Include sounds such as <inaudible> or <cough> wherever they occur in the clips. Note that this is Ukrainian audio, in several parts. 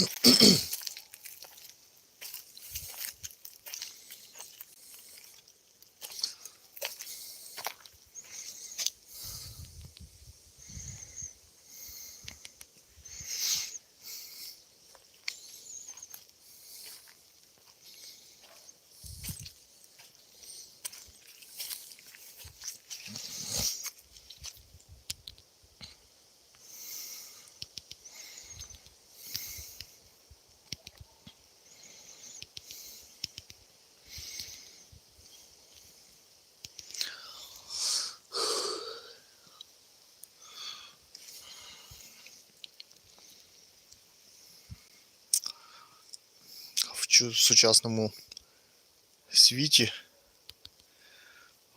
Mm-hmm. <clears throat> сучасному світі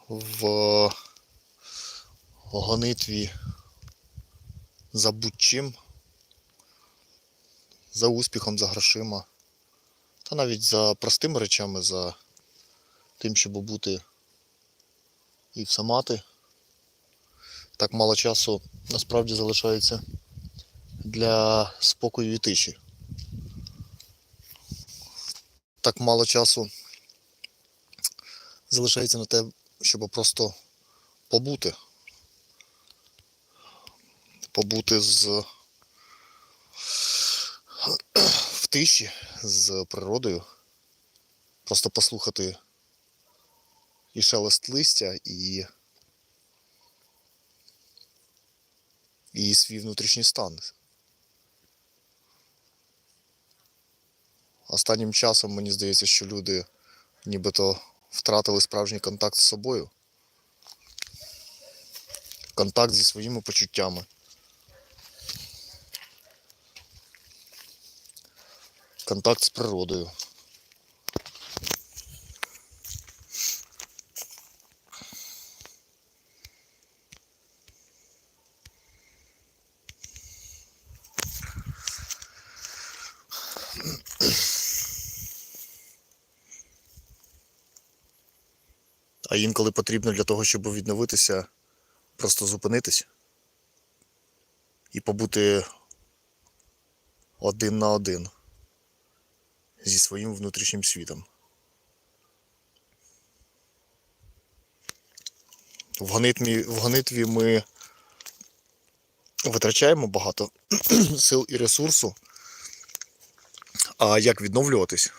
в гонитві за будь-чим, за успіхом, за грошима, та навіть за простими речами, за тим, щоб бути і в самати. Так мало часу насправді залишається для спокою і тиші. Так мало часу залишається на те, щоб просто побути. Побути з в тиші з природою. Просто послухати і шелест листя, і, і свій внутрішній стан. Останнім часом мені здається, що люди нібито втратили справжній контакт з собою. Контакт зі своїми почуттями. Контакт з природою. А інколи потрібно для того, щоб відновитися, просто зупинитись і побути один на один зі своїм внутрішнім світом. В гонитві, в гонитві ми витрачаємо багато <clears throat> сил і ресурсу. А як відновлюватись?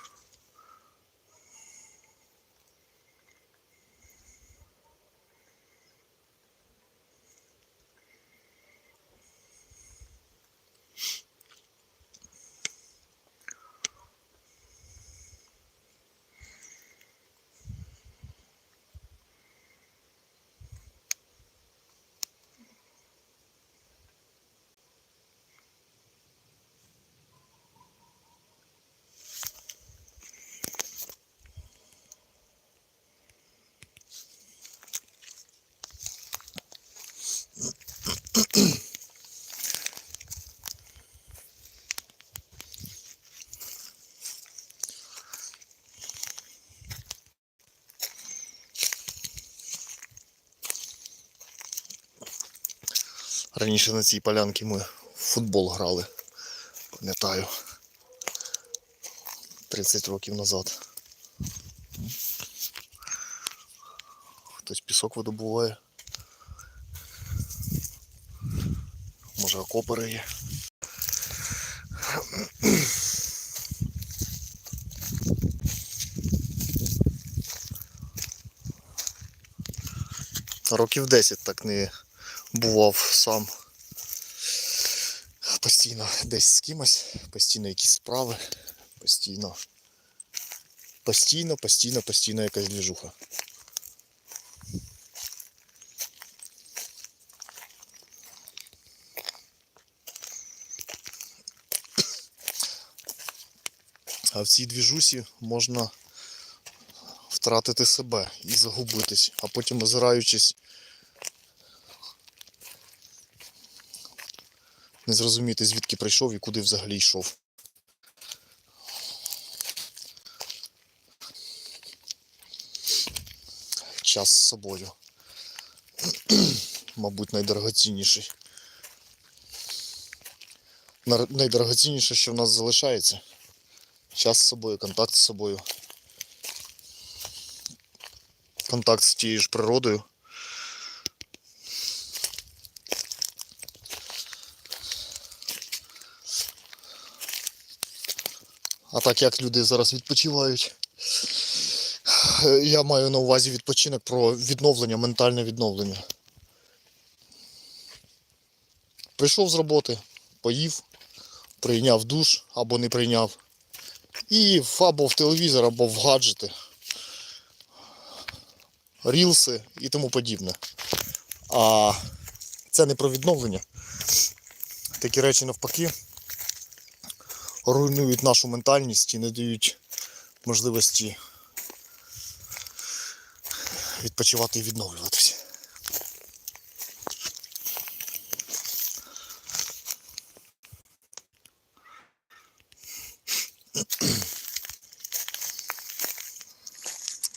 Раніше на цій полянці ми в футбол грали. Пам'ятаю. 30 років назад. Хтось пісок видобуває. Може окопери є. Років 10 так не бував сам. Постійно десь з кимось, постійно якісь справи, постійно. Постійно, постійно, постійно якась двіжуха. А в цій двіжусі можна втратити себе і загубитись, а потім озираючись не зрозуміти, звідки прийшов і куди взагалі йшов. час з собою. <clears throat> Мабуть, найдорогоцінніший. Найдорогоцінніше, що в нас залишається. Час з собою, контакт з собою. Контакт з тією ж природою. Так як люди зараз відпочивають. Я маю на увазі відпочинок про відновлення, ментальне відновлення. Прийшов з роботи, поїв, прийняв душ або не прийняв. І або в телевізор, або в гаджети, рілси і тому подібне. А це не про відновлення. Такі речі навпаки руйнують нашу ментальність і не дають можливості відпочивати і відновлюватися.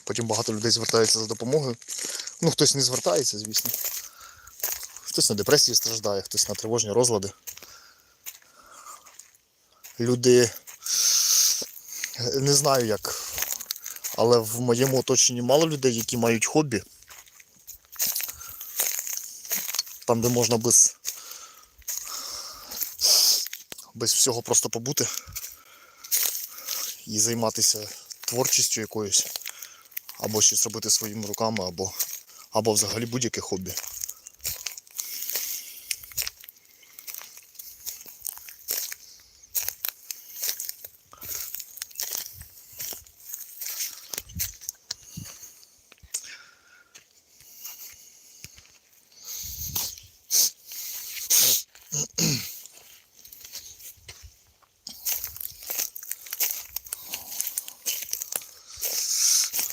Потім багато людей звертається за допомогою. Ну, хтось не звертається, звісно. Хтось на депресії страждає, хтось на тривожні розлади. Люди не знаю як, але в моєму оточенні мало людей, які мають хобі. Там, де можна без, без всього просто побути і займатися творчістю якоюсь, або щось робити своїми руками, або, або взагалі будь-яке хобі.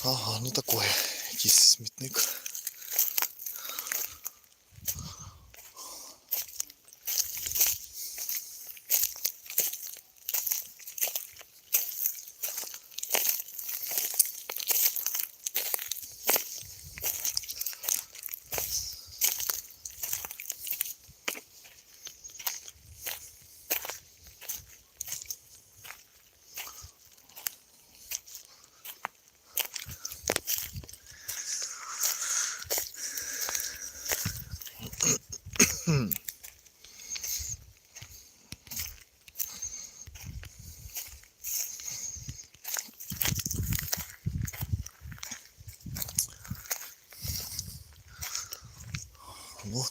Ага, ну такое. Якийсь смітник. Ну,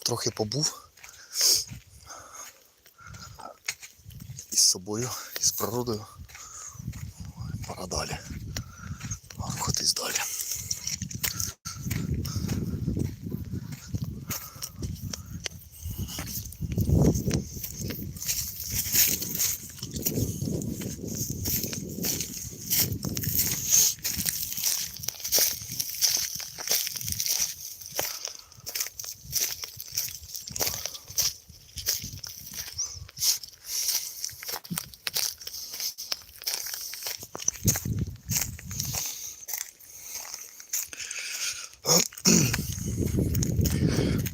трохи побув. Із собою, із природою. Пора далі. Рухатись далі.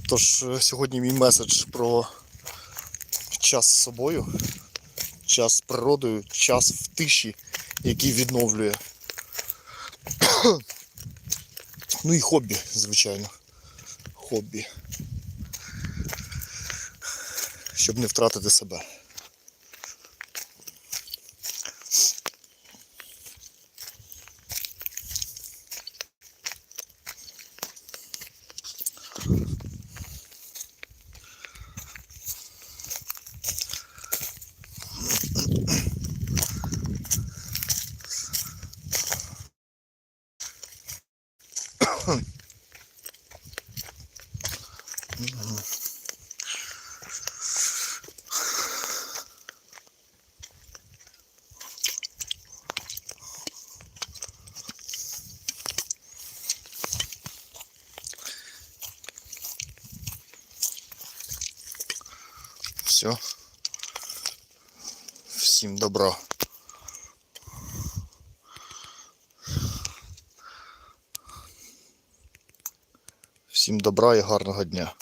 Тож е, сьогодні мій меседж про час з собою, час з природою, час в тиші, який відновлює. <clears throat> Ну і хобі, звичайно. Хобі. Щоб не втратити себе. Все. Всім добра. Всім добра і гарного дня.